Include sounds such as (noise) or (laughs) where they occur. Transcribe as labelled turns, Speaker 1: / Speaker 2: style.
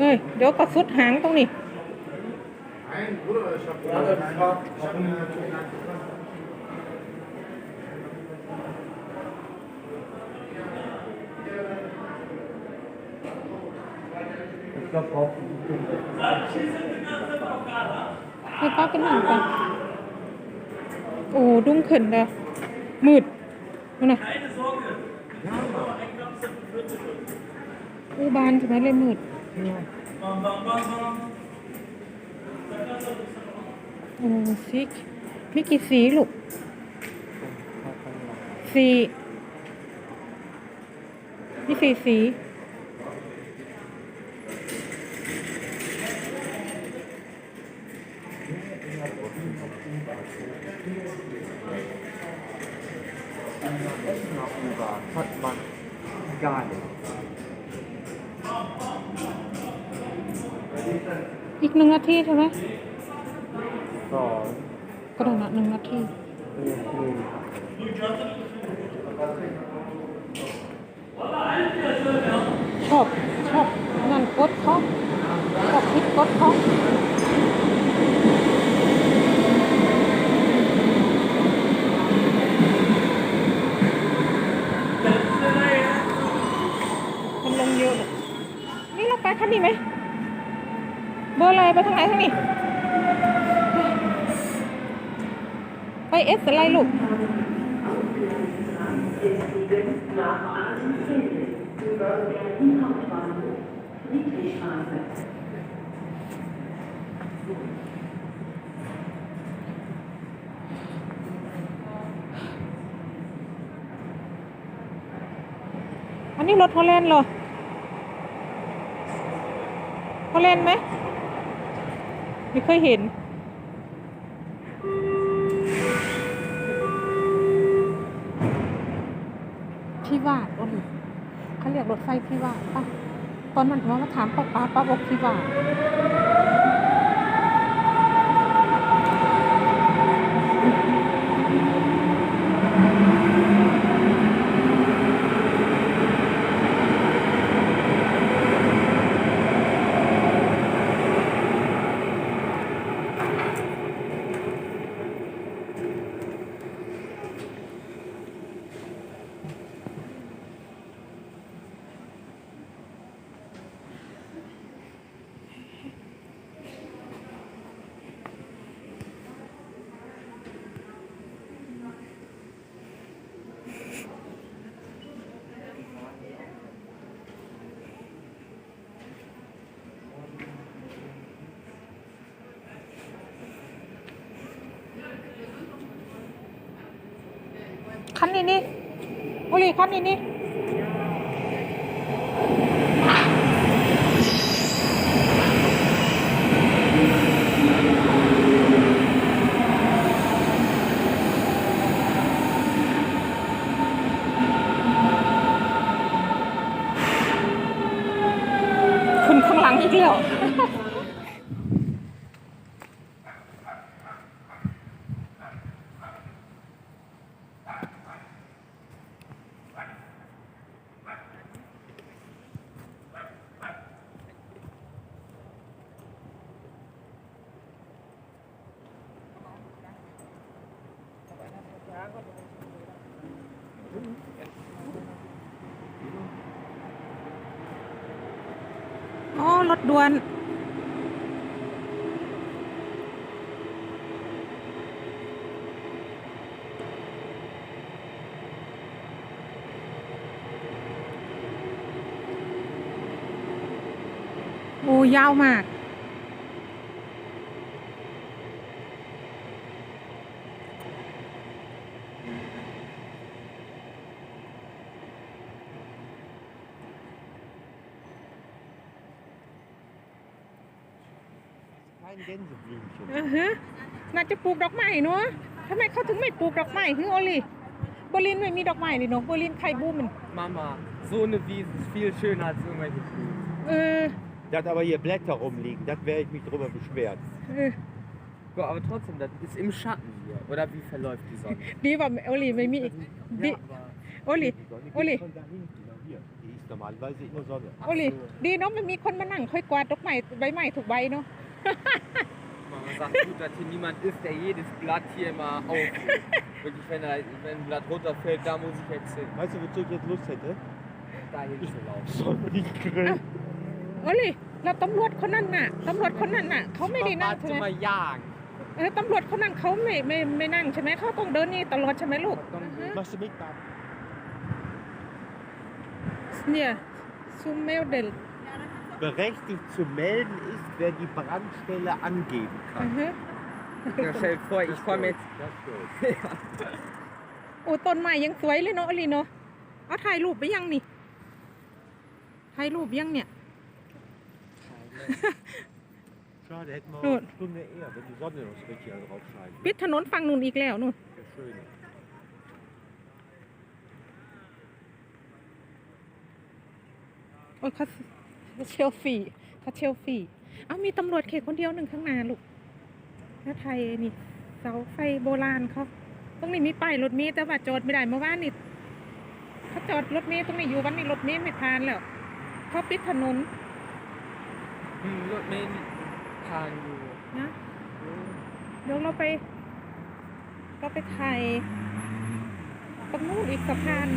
Speaker 1: เฮ้ยเดี๋ยวก็สุดหางตรงนี้
Speaker 2: Nein, Bruder, ich hab gerade gefragt. Ich hab eine
Speaker 3: Ich glaube, braucht
Speaker 1: ให้ป้าเป็นหนังก่อนโอ้ดุ้งขึ้นแล้วมืดนู่นน่ะอูบานใช่ไหมเลยมืด โอสีไม่กี่สีลูกสีนี่สีสี
Speaker 3: พัดมันกา
Speaker 1: อีกหนึ่งนาทีใช่ไหม
Speaker 3: So,
Speaker 1: ก็ได้นะหนึ่งนาทีชอบชอบนั่นกดเขาชอบพิดกดเขาคนลงเยอะเลยนี่เราไปคันนี้ไหม เบอร์อะไรไปทางไหนทางนี้ ไปเอสอะไรลูกอันนี้รถฮอลแลนด์เหรอฮอลแลนด์ไหม ไม่เคยเห็นพี่วาดโอ้ยเขาเรียกรถไฟพี่วาดป่ะ ตอนนั้นผมมาถามป้าป้าป้าบอกพี่วาด ขั้นนี้นี่โอลีคันนี้นี่ข้างหลังอีกแล้ว อ๋อรถด่วน โอ้ยาวมาก
Speaker 3: kein Gänseblümchen.
Speaker 1: อือฮะ น่าจะปลูกดอกไม้เนาะทำไมเขาถึงไม่ปลูกดอกไม้ฮึโอลีเบอร์ลินไม่มีดอกไม้เลยเนาะเบอร์ลินไข่บูมมัน
Speaker 4: Mama, so eine Wiese ist viel schöner als irgendwelche Blumen.
Speaker 1: เออ
Speaker 3: Dass aber hier Blätter rumliegen, das wäre ich mich drüber beschwert.
Speaker 1: เออ
Speaker 4: Guck, aber trotzdem, das ist im Schatten hier. Oder wie verläuft die Sonne?
Speaker 1: ดีกว่าโอลีไม่มีดี
Speaker 4: Ja, aber
Speaker 1: โอลี
Speaker 3: Die Sonne
Speaker 1: Uli.
Speaker 3: geht von da hinten, nach hier. Die ist normalerweise immer Sonne.
Speaker 1: โอลิดีเนาะมันมีคนมานั่งค่อยกวาดดอกไม้ใบไม้ถูกใบเนาะ
Speaker 4: Man sagt, gut, dass hier niemand ist, der jedes Blatt hier immer auf. Wirklich, wenn, er, wenn ein Blatt runterfällt, da muss ich jetzt hin.
Speaker 3: Weißt du, wozu ich jetzt Lust hätte?
Speaker 4: Dahin zu laufen.
Speaker 3: Sonnengrill.
Speaker 1: โอลิแล้วตำรวจคนนั้นน่ะตำรวจคนนั้นน่ะเขาไม่ได้นั่ง
Speaker 4: Man
Speaker 1: ใช่ไหม
Speaker 4: mal jagen.
Speaker 1: เออตำรวจคนนั้นเขาไม่ไม่ไม่นั่งใช่ไหมเขาต้องเดินนี่ตลอดใช่ไหมลูก
Speaker 3: Machst du mit, Bab?
Speaker 1: เนี่ยซูเมลเดล
Speaker 3: Berechtigt zu melden ist, wer die Brandstelle angeben
Speaker 1: อือ
Speaker 3: kann.
Speaker 1: ฮึ
Speaker 4: Ja, stell dir vor, ich komme jetzt.
Speaker 3: Das Geld.
Speaker 1: โอ้ต้นไม้ยังสวยเลยเนาะอลีเนาะเอาถ่ายรูปไปยังนี่ถ่ายรูปยังเนี่ย (laughs) (laughs)
Speaker 3: Schade, hätten wir
Speaker 1: Nun.
Speaker 3: eine Stunde eher, wenn die Sonne noch so richtig drauf scheint.
Speaker 1: ปิดถนนฝั่งนู้นอีกแล้วนู่น
Speaker 3: Wäre schöner.
Speaker 1: โอ้ยเขา เขาเชลฟี่เขาเชลฟี่เอามีตำรวจเขตคนเดียวหนึ่งข้างหน้าลูกแล้วไทยนี่เสาไฟโบราณเขาตรงนี้มีป้ายรถเมล์แต่ว่าจอดไม่ได้เมื่อวานนี่เขาจอดรถเมล์ตรงนี้อยู่วันนี้รถเมล์ไม่ผ่านแล้วเขาปิดถนน
Speaker 4: Hm, r ถเมล์ทางอยู่
Speaker 1: นะเดี๋ยวเราไปเราไปถ่ายตรงนู้นอีกสะพาน